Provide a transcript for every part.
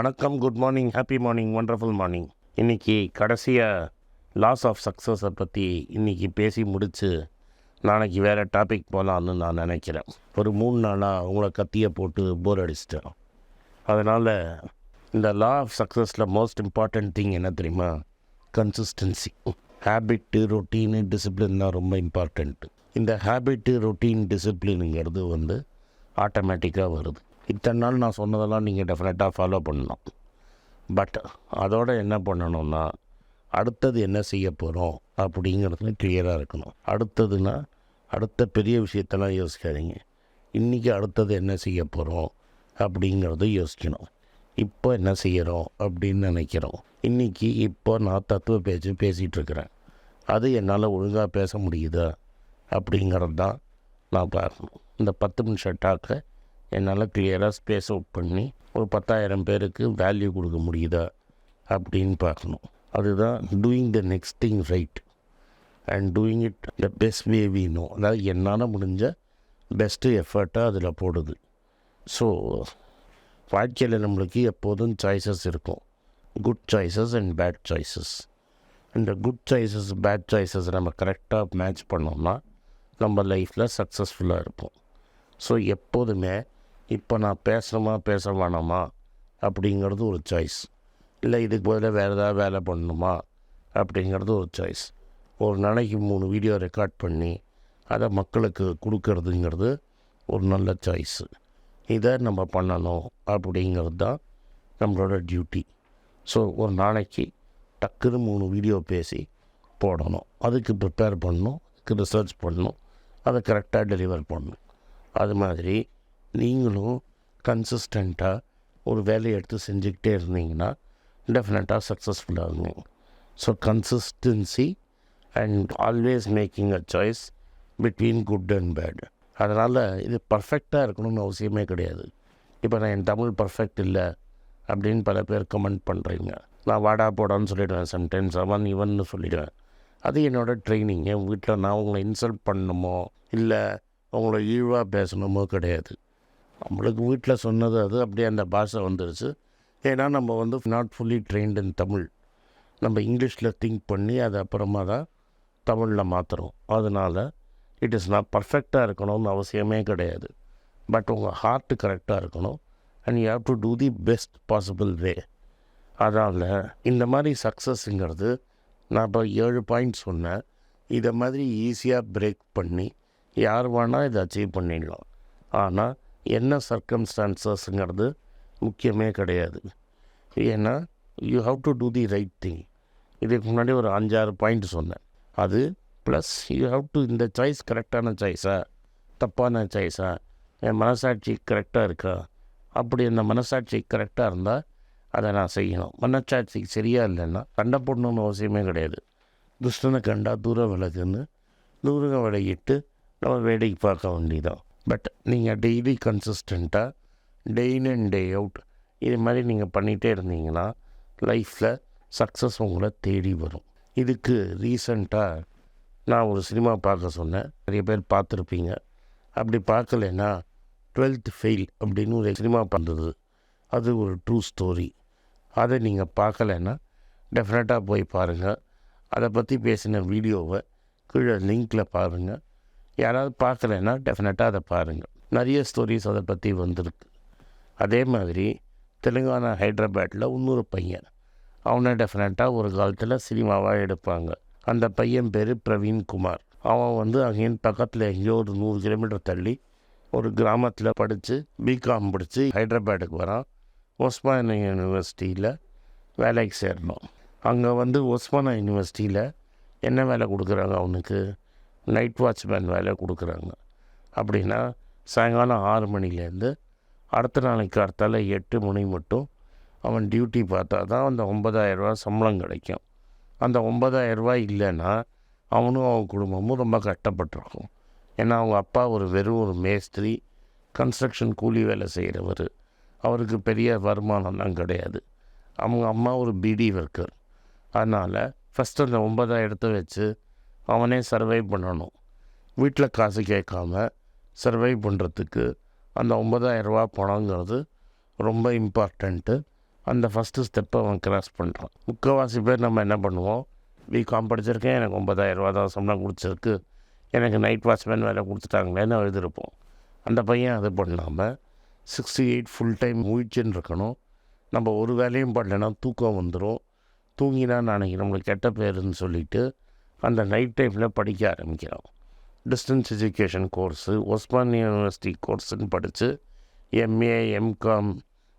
வணக்கம் good morning happy morning wonderful morning இன்றைக்கி கடைசியாக லாஸ் ஆஃப் சக்ஸஸை பற்றி இன்றைக்கி பேசி முடித்து நாளைக்கு வேறு டாபிக் போகலான்னு நான் நினைக்கிறேன். ஒரு மூணு நாளாக உங்களை கத்தியை போட்டு போர் அடிச்சிட்டேன். அதனால் இந்த லா ஆஃப் சக்ஸஸில் மோஸ்ட் இம்பார்ட்டண்ட் திங் என்ன தெரியுமா? கன்சிஸ்டன்சி ஹேபிட்டு ரொட்டீனு டிசிப்ளின் தான் ரொம்ப இம்பார்ட்டண்ட்டு இந்த ஹேபிட்டு ரொட்டீன் டிசிப்ளினுங்கிறது வந்து ஆட்டோமேட்டிக்காக வருது. இத்தனை நாள் நான் சொன்னதெல்லாம் நீங்கள் டெஃபினட்டாக ஃபாலோ பண்ணணும். பட் அதோட என்ன பண்ணணும்னா அடுத்தது என்ன செய்ய போகிறோம் அப்படிங்கிறது கிளியராக இருக்கணும். அடுத்ததுன்னா அடுத்த பெரிய விஷயத்தெல்லாம் யோசிக்காதீங்க. இன்றைக்கி அடுத்தது என்ன செய்ய போகிறோம் அப்படிங்கிறத யோசிக்கணும். இப்போ என்ன செய்கிறோம் அப்படின்னு நினைக்கிறோம். இன்றைக்கி இப்போ நான் தத்துவ பேச்சு பேசிகிட்ருக்கிறேன் அது என்னால் ஒழுங்காக பேச முடியுதா அப்படிங்கிறது தான் நான் பார்க்கணும். இந்த பத்து நிமிஷம் டாக்கை என்னால் கிளியராக ஸ்பேஸ் அவுட் பண்ணி ஒரு பத்தாயிரம் பேருக்கு வேல்யூ கொடுக்க முடியுதா அப்படின்னு பார்க்கணும். அதுதான் doing the next thing right and doing it the best way we know அதாவது என்னால் முடிஞ்ச பெஸ்ட்டு எஃபர்ட்டாக அதில் போடுது. ஸோ வாழ்க்கையில் நம்மளுக்கு எப்போதும் சாய்ஸஸ் இருக்கும். Good choices and bad choices இந்த குட் சாய்ஸஸ் பேட் சாய்ஸஸ் நம்ம கரெக்டாக மேட்ச் பண்ணோம்னா நம்ம லைஃப்பில் சக்ஸஸ்ஃபுல்லாக இருப்போம். ஸோ எப்போதுமே இப்போ நான் பேசுகிறோமா பேச வேணாமா அப்படிங்கிறது ஒரு சாய்ஸ் இல்லை இதுக்கு பதிலாக வேறு ஏதாவது வேலை பண்ணணுமா? அப்படிங்கிறது ஒரு சாய்ஸ் ஒரு நாளைக்கு மூணு வீடியோ ரெக்கார்ட் பண்ணி அதை மக்களுக்கு கொடுக்கறதுங்கிறது ஒரு நல்ல சாய்ஸு இதை நம்ம பண்ணணும் அப்படிங்கிறது தான் நம்மளோட டியூட்டி ஸோ ஒரு நாளைக்கு டக்குன்னு மூணு வீடியோ பேசி போடணும். அதுக்கு ப்ரிப்பேர் பண்ணணும் அதுக்கு ரிசர்ச் பண்ணணும் அதை கரெக்டாக டெலிவர் பண்ணணும். அது மாதிரி நீங்களும் கன்சிஸ்டண்ட்டாக ஒரு வேலையை எடுத்து செஞ்சுக்கிட்டே இருந்தீங்கன்னா டெஃபினட்டாக சக்ஸஸ்ஃபுல்லாகுங்க so consistency and always making a choice between good and bad அதனால் இது பர்ஃபெக்டாக இருக்கணும்னு அவசியமே கிடையாது. இப்போ நான் என் தமிழ் பர்ஃபெக்ட் இல்லை அப்படின்னு பல பேர் கமெண்ட் பண்ணுறீங்க நான் வாடா போடான்னு சொல்லிவிடுவேன் சம்டைம்ஸ் அவன் இவன்னு சொல்லிவிடுவேன் அது என்னோடய ட்ரைனிங் என் வீட்டில் நான் உங்களை இன்சல்ட் பண்ணணுமோ இல்லை உங்களை இழிவாக பேசணுமோ கிடையாது. நம்மளுக்கு வீட்டில் சொன்னது அது அப்படியே அந்த பாஷை வந்துருச்சு. ஏன்னா நம்ம வந்து not fully trained in Tamil நம்ம இங்கிலீஷில் திங்க் பண்ணி அது அப்புறமா தான் தமிழில் மாற்றுறோம் அதனால் இட் இஸ் நான் பர்ஃபெக்டாக இருக்கணும்னு அவசியமே கிடையாது. பட் உங்கள் ஹார்ட்டு கரெக்டாக இருக்கணும். And you have to do the best possible way அதனால் இந்த மாதிரி சக்ஸஸ்ங்கிறது நான் இப்போ ஏழு பாயிண்ட் சொன்னேன். இதை மாதிரி ஈஸியாக பிரேக் பண்ணி யார் வேணால் இதை அச்சீவ் பண்ணிடலாம். ஆனால் என்ன சர்க்கம்ஸ்டான்சஸ்ங்கிறது முக்கியமே கிடையாது. ஏன்னா you have to do the right thing இதுக்கு முன்னாடி ஒரு அஞ்சாறு பாயிண்ட் சொன்னேன். அது ப்ளஸ் யூ ஹாவ் டு இந்த சாய்ஸ் கரெக்டான சாய்ஸா தப்பான சாய்ஸா என் மனசாட்சி கரெக்டாக இருக்கா? அப்படி அந்த மனசாட்சி கரெக்டாக இருந்தால் அதை நான் செய்யணும். மனசாட்சி சரியாக இல்லைன்னா கண்ட போடணும்னு அவசியமே கிடையாது. துஷ்டனை கண்டா தூர விலகுன்னு தூர விலகிட்டு நம்ம வேடிக்கை பார்க்க வேண்டியதான் பட் நீங்கள் டெய்லி கன்சிஸ்டண்ட்டாக டே இன் அண்ட் டே அவுட் இது மாதிரி நீங்கள் பண்ணிகிட்டே இருந்தீங்கன்னா லைஃப்பில் சக்ஸஸ் உங்களை தேடி வரும். இதுக்கு ரீசண்டாக நான் ஒரு சினிமா பார்க்க சொன்னேன். நிறைய பேர் பார்த்துருப்பீங்க. அப்படி பார்க்கலன்னா டுவெல்த் ஃபெயில் அப்படின்னு ஒரு சினிமா பண்ணுறது அது ஒரு ட்ரூ ஸ்டோரி அதை நீங்கள் பார்க்கலன்னா டெஃபினட்டாக போய் பாருங்கள் அதை பற்றி பேசின வீடியோவை கீழே லிங்க்கில் பாருங்கள் யாராவது பார்க்கலைன்னா டெஃபினட்டாக அதை பாருங்கள் நிறைய ஸ்டோரிஸ் அதை பற்றி வந்திருக்கு. அதே மாதிரி தெலுங்கானா ஹைதராபாத்தில் இன்னொரு பையன். அவனை டெஃபினட்டாக ஒரு காலத்தில் சினிமாவாக எடுப்பாங்க. அந்த பையன் பேர் பிரவீன் குமார். அவன் வந்து அங்கேயும் பக்கத்தில் எங்கேயோ ஒரு நூறு கிலோமீட்டர் தள்ளி ஒரு கிராமத்தில் படித்து பிகாம் படித்து ஹைதராபாத்துக்கு வரான். ஒஸ்மானா யூனிவர்சிட்டியில் வேலைக்கு சேரணும் அங்கே வந்து ஒஸ்மானா யூனிவர்சிட்டியில் என்ன வேலை கொடுக்குறாங்க அவனுக்கு? நைட் வாட்ச்மேன் வேலை கொடுக்குறாங்க. அப்படின்னா சாயங்காலம் ஆறு மணிலேருந்து அடுத்த நாளைக்கு அடுத்தால எட்டு மணி மட்டும் அவன் டியூட்டி பார்த்தா தான் அந்த ஒன்பதாயிரரூவா சம்பளம் கிடைக்கும். அந்த ஒன்பதாயிரரூவா இல்லைன்னா அவனும் அவன் குடும்பமும் ரொம்ப கஷ்டப்பட்டிருக்கும். ஏன்னா அவங்க அப்பா ஒரு வெறும் ஒரு மேஸ்திரி கன்ஸ்ட்ரக்ஷன் கூலி வேலை செய்கிறவர் அவருக்கு பெரிய வருமானம்லாம் கிடையாது. அவங்க அம்மா ஒரு பிடி ஒர்க்கர் அதனால் ஃபஸ்ட்டு அந்த ஒன்பதாயிரத்தை வச்சு அவனே சர்வை பண்ணணும். வீட்டில் காசு கேட்காம சர்வை பண்ணுறதுக்கு அந்த ஒம்பதாயிரரூபா பணங்கிறது ரொம்ப இம்பார்ட்டண்ட்டு அந்த ஃபஸ்ட்டு ஸ்டெப்பை அவன் கிராஸ் பண்ணுறான் முக்கால்வாசி பேர் நம்ம என்ன பண்ணுவோம்? பிகாம் படிச்சிருக்கேன் எனக்கு ஒம்பதாயிரரூபா தான் சம்பளம் கொடுத்துருக்கு. எனக்கு நைட் வாட்ச்மேன் வேலை கொடுத்துட்டாங்களேன்னு எழுதியிருப்போம். அந்த பையன் அது பண்ணாமல் சிக்ஸ்டி எயிட் ஃபுல் டைம் முயற்சின்னு இருக்கணும். நம்ம ஒரு வேலையும் பண்ணலைன்னா தூக்கம் வந்துடும் தூங்கினா நாளைக்கு நம்மளுக்கு கெட்ட பேருன்னு சொல்லிவிட்டு அந்த நைட் டைமில் படிக்க ஆரம்பிக்கிறோம். Distance education course Osman university கோர்ஸுன்னு படித்து MA MCom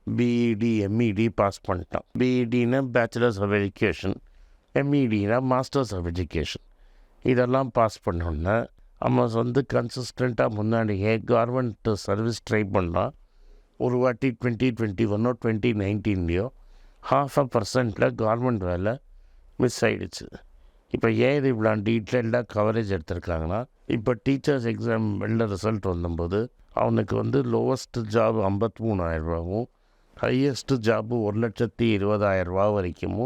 BEd MEd pass பண்ணிட்டான் பிஇடினா பேச்சுலர்ஸ் ஆஃப் எஜுகேஷன் எம்இடினா மாஸ்டர்ஸ் ஆஃப் எஜுகேஷன் இதெல்லாம் பாஸ் பண்ணோன்னே நம்ம வந்து கன்சிஸ்டண்ட்டாக முன்னாடியே கவர்மெண்ட் சர்வீஸ் ட்ரை பண்ணலாம் ஒரு வாட்டி டுவெண்ட்டி டுவெண்ட்டி ஒன்னோ டுவெண்ட்டி நைன்டீன்லேயோ ஹாஃப் அ பர்சன்ட்டில் கவர்மெண்ட் வேலை மிஸ் ஆகிடுச்சு இப்போ ஏன் இது இவ்வளோ டீட்டெயில்டாக கவரேஜ் எடுத்திருக்காங்கன்னா இப்போ டீச்சர்ஸ் எக்ஸாம் வெளில ரிசல்ட் வந்தபோது அவனுக்கு வந்து லோவஸ்ட் ஜாப் ஐம்பத்தி மூணாயிரரூவாவும் ஹையஸ்ட்டு ஜாப்பு ஒரு லட்சத்தி இருபதாயிரரூவா வரைக்கும்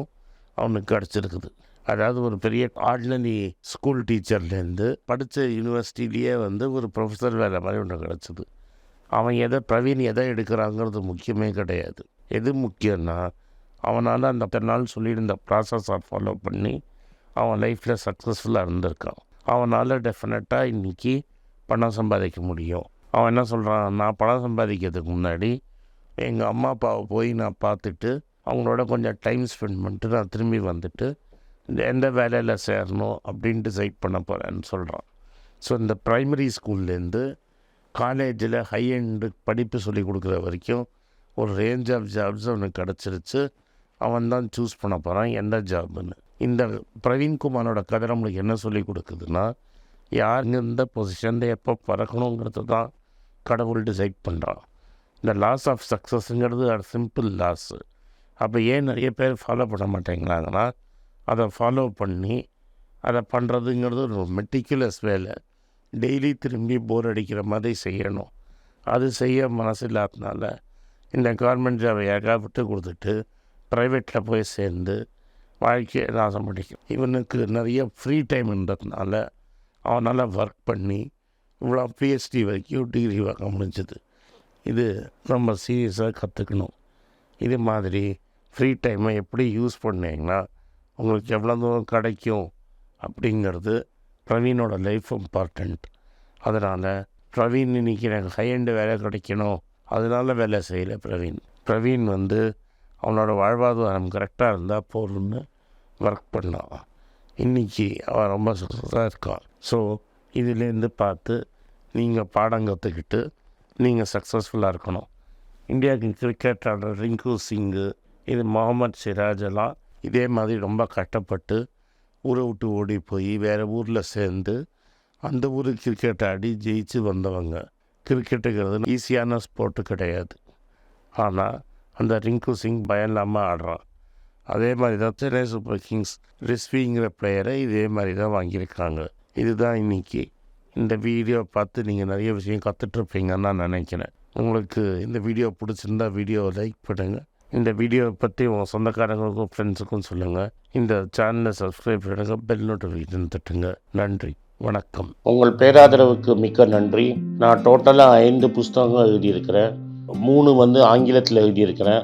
அவனுக்கு கிடச்சிருக்குது. அதாவது ஒரு பெரிய ஆர்டினரி ஸ்கூல் டீச்சர்லேருந்து படித்த யூனிவர்சிட்டிலேயே வந்து ஒரு ப்ரொஃபஸர் வேலை மாதிரி ஒன்று கிடச்சிது. அவன் எதை பிரவீன் எதை எடுக்கிறாங்கிறது முக்கியமே கிடையாது. எது முக்கியம்னா அவனால் அந்த நாள் சொல்லியிருந்த ப்ராசஸை ஃபாலோ பண்ணி அவன் லைஃப்பில் சக்ஸஸ்ஃபுல்லாக இருந்திருக்கான். அவனால் டெஃபினட்டாக இன்றைக்கி பணம் சம்பாதிக்க முடியும். அவன் என்ன சொல்கிறான் நான் பணம் சம்பாதிக்கிறதுக்கு முன்னாடி எங்கள் அம்மா அப்பாவை போய் நான் பார்த்துட்டு அவங்களோட கொஞ்சம் டைம் ஸ்பெண்ட் பண்ணிட்டு நான் திரும்பி வந்துட்டு இந்த எந்த வேலையில் சேரணும் அப்படின்னு டிசைட் பண்ண போகிறேன்னு சொல்கிறான் ஸோ இந்த ப்ரைமரி ஸ்கூல்லேருந்து காலேஜில் ஹை எண்டு படிப்பு சொல்லி கொடுக்குற வரைக்கும் ஒரு ரேஞ்ச் ஆஃப் ஜாப்ஸ் அவனுக்கு கிடச்சிருச்சு. அவன் தான் சூஸ் பண்ண போகிறான் எந்த ஜாப்னு இந்த பிரவீன்குமாரோட கதை நம்மளுக்கு என்ன சொல்லி கொடுக்குதுன்னா யார் எந்த பொசிஷனில் எப்போ பறக்கணுங்கிறது தான் கடவுள் டிசைட் பண்ணுறான் இந்த லாஸ் ஆஃப் சக்ஸஸ்ங்கிறது அது சிம்பிள் லாஸு அப்போ ஏன் நிறைய பேர் ஃபாலோ பண்ண மாட்டேங்கிறாங்கன்னா அதை ஃபாலோ பண்ணி அதை பண்ணுறதுங்கிறது ஒரு மெட்டிகுலஸ் வேலை. டெய்லி திரும்பி போர் அடிக்கிற மாதிரி செய்யணும். அது செய்ய மனசு இல்லாததுனால இந்த கவர்மெண்ட் ஜாபை ஏகாவிட்டு கொடுத்துட்டு ப்ரைவேட்டில் போய் சேர்ந்து வாழ்க்கையை நாசம் பிடிக்கும் இவனுக்கு நிறைய ஃப்ரீ டைம் இருந்ததுனால அவனால் ஒர்க் பண்ணி இவ்வளோ பிஹெச்டி வரைக்கும் டிகிரி வாங்க முடிஞ்சது. இது ரொம்ப சீரியஸாக கற்றுக்கணும் இது மாதிரி ஃப்ரீ டைமை எப்படி யூஸ் பண்ணீங்கன்னா உங்களுக்கு எவ்வளோ தூரம் கிடைக்கும் அப்படிங்கிறது பிரவீனோட லைஃப் இம்பார்ட்டண்ட் அதனால் பிரவீன் இன்னைக்கு எனக்கு ஹையண்டு வேலை கிடைக்கணும். அதனால வேலை செய்யலை பிரவீன். பிரவீன் வந்து அவனோட வாழ்வாதாரம் கரெக்டாக இருந்தால் போதும்னு ஒர்க் பண்ணான் இன்றைக்கி அவன் ரொம்ப சக்ஸஸாக இருக்கான். ஸோ இதுலேருந்து பார்த்து நீங்கள் பாடம் கற்றுக்கிட்டு நீங்கள் சக்ஸஸ்ஃபுல்லாக இருக்கணும். இந்தியாவுக்கு கிரிக்கெட் ஆடுற ரிங்கு சிங்கு இது முகமது சிராஜ் எல்லாம் இதே மாதிரி ரொம்ப கஷ்டப்பட்டு ஊரை விட்டு ஓடி போய் வேறு ஊரில் சேர்ந்து அந்த ஊர் கிரிக்கெட் ஆடி ஜெயிச்சு வந்தவங்க. கிரிக்கெட்டுங்கிறது ஈஸியான ஸ்போர்ட்டு கிடையாது. ஆனால் அந்த ரிங்கு சிங் பயம் இல்லாமல் ஆடுறான். அதே மாதிரி தான் சென்னை சூப்பர் கிங்ஸ் ரிஸ்விங்கிற பிளேயரை இதே மாதிரி தான் வாங்கியிருக்காங்க. இதுதான் இன்றைக்கி இந்த வீடியோ பார்த்து நீங்கள் நிறைய விஷயம் கற்றுட்ருப்பீங்கன்னு நான் நினைக்கிறேன். உங்களுக்கு இந்த வீடியோ பிடிச்சிருந்தா வீடியோவை லைக் பண்ணுங்கள் இந்த வீடியோவை பற்றி உங்கள் சொந்தக்காரங்களுக்கும் ஃப்ரெண்ட்ஸுக்கும் சொல்லுங்கள் இந்த சேனலை சப்ஸ்கிரைப் பண்ணுங்கள் பெல் நோட்டிஃபிகேஷன் தட்டுங்க. நன்றி. வணக்கம். உங்கள் பேராதரவுக்கு மிக்க நன்றி. நான் டோட்டலாக ஐந்து புஸ்தகங்கள் எழுதியிருக்கிறேன். மூணு வந்து ஆங்கிலத்தில் எழுதியிருக்கிறேன்.